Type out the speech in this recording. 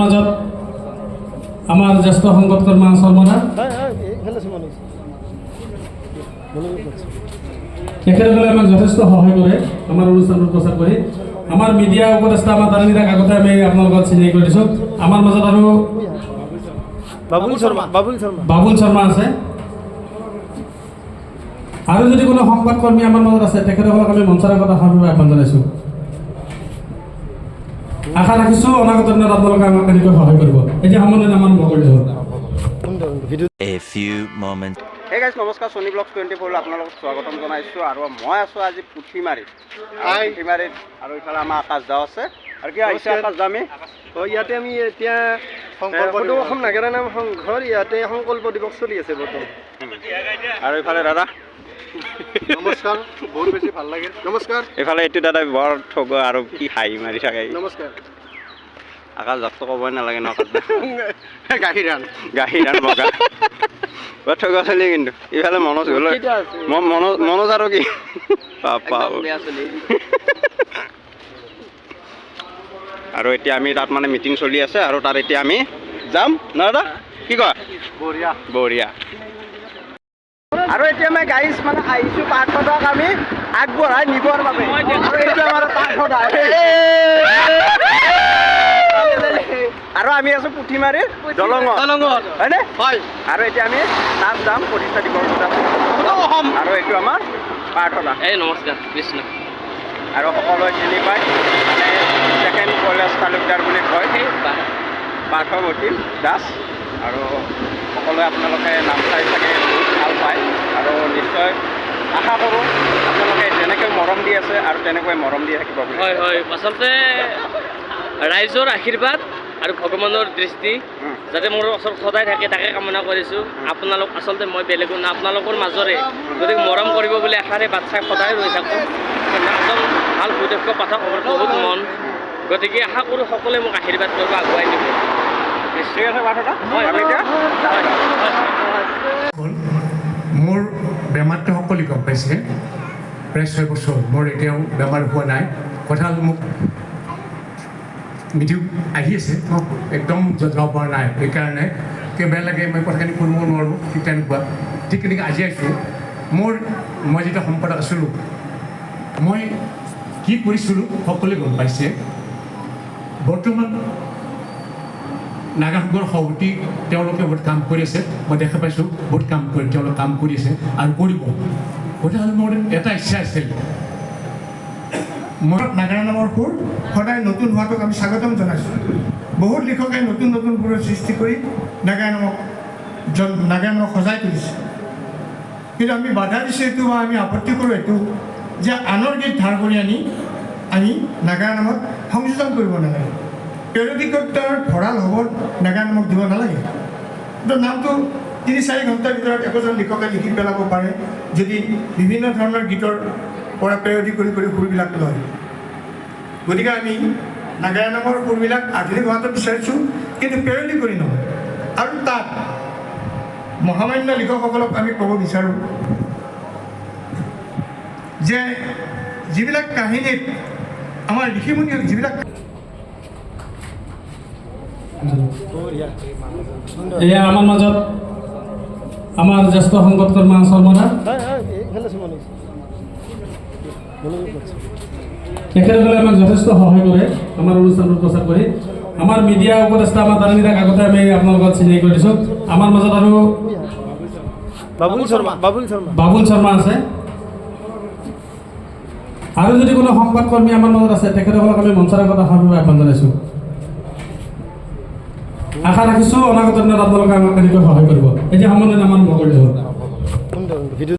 মাজত আমাৰ জ্যেষ্ঠ সংবাদকৰ্মী শৰ্মদা তেখেতসকলে আমাক যথেষ্ট সহায় কৰে আমাৰ অনুষ্ঠানটো প্ৰচাৰ কৰি আমাৰ মিডিয়া উপদেষ্টা আমাৰ দালিনীতাক আগতে আমি আপোনালোকক চিনাকি কৰি দিছোঁ। আমাৰ মাজত আৰু বাবুল শৰ্মা আছে। আৰু যদি কোনো সংবাদকৰ্মী আমাৰ মাজত আছে তেখেতসকলক আমি মঞ্চৰ আগত অহাৰ বাবে আহ্বান জনাইছোঁ। আশা ৰাখিছোঁ অনাগত দিনত আপোনালোকে আমাক এনেকৈ সহায় কৰিব। এতিয়া সামৰণি আমাৰ হ'ল A few moments. Hey guys নমস্কাৰ ছনী ব্লগ টুৱেণ্টি ফ'ৰলৈ আপোনালোকক স্বাগতম জনাইছোঁ আৰু মই আছোঁ আজি হাই। পুঠিমাৰীত আৰু ইফালে আমাৰ আকাশ দাও আছে। আৰু কি আহিছে। আকাশ দা আমি? ইয়াতে আমি এতিয়া সংকল্প সদৌ অসম নাগৰা নাম সংঘৰ ইয়াতে সংকল্প দিৱস চলি আছে বৰ্তমান। আৰু ইফালে দাদা? নমস্কাৰ বহুত বেছি ভালো লাগে নমস্কাৰ। এইফালে এইটো দাদা বৰ ঠগ আৰু কি হাঁহি মাৰি থাকে। নমস্কাৰ। আকাশ দাকটো ক'বই নালাগে ন গাখীৰ আৰু বগা। বৰ ঠগ চলি কিন্তু। ইফালে মনোজ গ'ল। মনোজ মনোজ আৰু কি? পাপা আৰু এতিয়া আমি তাত মানে মিটিং চলি আছে আৰু তাত এতিয়া আমি যাম। ন দাদা কি কয় বঢ়িয়া। বঢ়িয়া। আৰু এতিয়া মই গাড়ীত মানে আহিছোঁ পাৰ্থদাক আমি আগবঢ়াই নিবৰ বাবে। আৰু এইটো আমাৰ পাৰ্থদা আৰু আমি আছোঁ পুঠিমাৰীৰ দলঙত। দলঙত। হয়নে? হয়। আৰু এতিয়া আমি তাত যাম প্ৰতিষ্ঠা তাত অসম। আৰু এইটো আমাৰ পাৰ্থদা এই নমস্কাৰ কৃষ্ণ আৰু সকলোৱে চিনি পায় মানে ছেকেণ্ড কলেজ তালুকদাৰ বুলি কয়। বা- পাৰ্থৱতী দাস। আৰু সকলোৱে আপোনালোকে নাম চাই চাগে বহুত ভালো পায়। আৰু নিশ্চয় আশা কৰোঁ আপোনালোকে যেনেকৈ মৰম দি আছে আৰু তেনেকৈ মৰম দি থাকিব হয় হয়। আচলতে ৰাইজৰ আশীৰ্বাদ আৰু ভগৱানৰ দৃষ্টি যাতে মোৰ ওচৰত সদায় থাকে তাকে কামনা কৰিছোঁ। আপোনালোক আচলতে মই বেলেগো না আপোনালোকৰ মাজৰে গতিকে মৰম কৰিব বুলি আশাৰে বাচ্ছাই সদায় ৰৈ থাকোঁ। এজন ভালো সুদক্ষ পাঠক হ'বৰ বহুত মন। গতিকে আশা কৰোঁ সকলোৱে মোক আশীৰ্বাদ কৰিব আগুৱাই নিব। মোৰ বেমাৰটো সকলোৱে গম পাইছে। প্ৰায় ছয় বছৰ মোৰ এতিয়াও বেমাৰ হোৱা নাই। কথা হ'ল মোক মিটিং আহি আছে। মোক একদম যাব পৰা নাই। সেইকাৰণে কিয় বেয়া লাগে, মই কথাখিনি কৰিব নোৱাৰোঁ। ঠিক তেনেকুৱা। ঠিক তেনেকৈ আজি আহিছোঁ। মোৰ, মই যেতিয়া সম্পাদক আছিলোঁ, মই কি কৰিছিলোঁ, সকলোৱে গম পাইছে। বৰ্তমান নাগাসকলৰ সভাপতি তেওঁলোকে বহুত কাম কৰি আছে। মই দেখা পাইছোঁ, বহুত কাম কৰি তেওঁলোকে কাম কৰি আছে আৰু কৰিব। হ'ল মোৰ এটা ইচ্ছা আছিল। মই নাগাৰা নামৰ সুৰ সদায় নতুন হোৱাটোক আমি স্বাগতম জনাইছোঁ। বহুত লিখকে নতুন নতুন সুৰৰ সৃষ্টি কৰি নাগাৰা নামক নাগাৰা নামক সজাই তুলিছে। কিন্তু আমি বাধা দিছোঁ এইটো বা আমি আপত্তি কৰোঁ এইটো যে আনৰ গীত ধাৰ কৰি আনি আমি নাগাৰা নামত সংযোজন কৰিব নালাগে। পেৰদিকতাৰ ভঁৰাল হ'ব নাগাৰা নামক দিব নালাগে। কিন্তু নামটো তিনি চাৰি ঘণ্টাৰ ভিতৰত একোজন লিখকে লিখি পেলাব পাৰে, যদি বিভিন্ন ধৰণৰ গীতৰ পৰা পেৰদি কৰি কৰি সুৰবিলাক লয়। গতিকে আমি নাগাৰা নামৰ সুৰবিলাক আধুনিক হোৱাটো বিচাৰিছোঁ, কিন্তু পেৰদি কৰি নহয়। আৰু তাত মহামান্য লিখকসকলক আমি ক'ব বিচাৰোঁ যে যিবিলাক কাহিনীত আমাৰ ঋষিমুনিয়ে যিবিলাক এয়া আমাৰ মাজত আমাৰ জ্যেষ্ঠ মনোজ মনোযোগ কৰিছে। তেখেতসকলে আমাক যথেষ্ট সহায় কৰে আমাৰ অনুষ্ঠানটো প্ৰচাৰ কৰি। আমাৰ মিডিয়া উপদেষ্টা আমাৰ দালিনীতাক আগতে আমি আপোনালোকক চিনাকি কৰি দিছোঁ। আমাৰ মাজত আৰু বাবুল শৰ্মা বাবুল শৰ্মা। বাবুল শৰ্মা আছে। আৰু যদি কোনো সংবাদকৰ্মী আমাৰ মাজত আছে তেখেতসকলক আমি মঞ্চৰ আগত আহ্বান জনাইছোঁ। আশা ৰাখিছোঁ অনাগত দিনত আপোনালোকে আমাক তেনেকৈ সহায় কৰিব। এতিয়া সামৰণি আমাৰ মগজু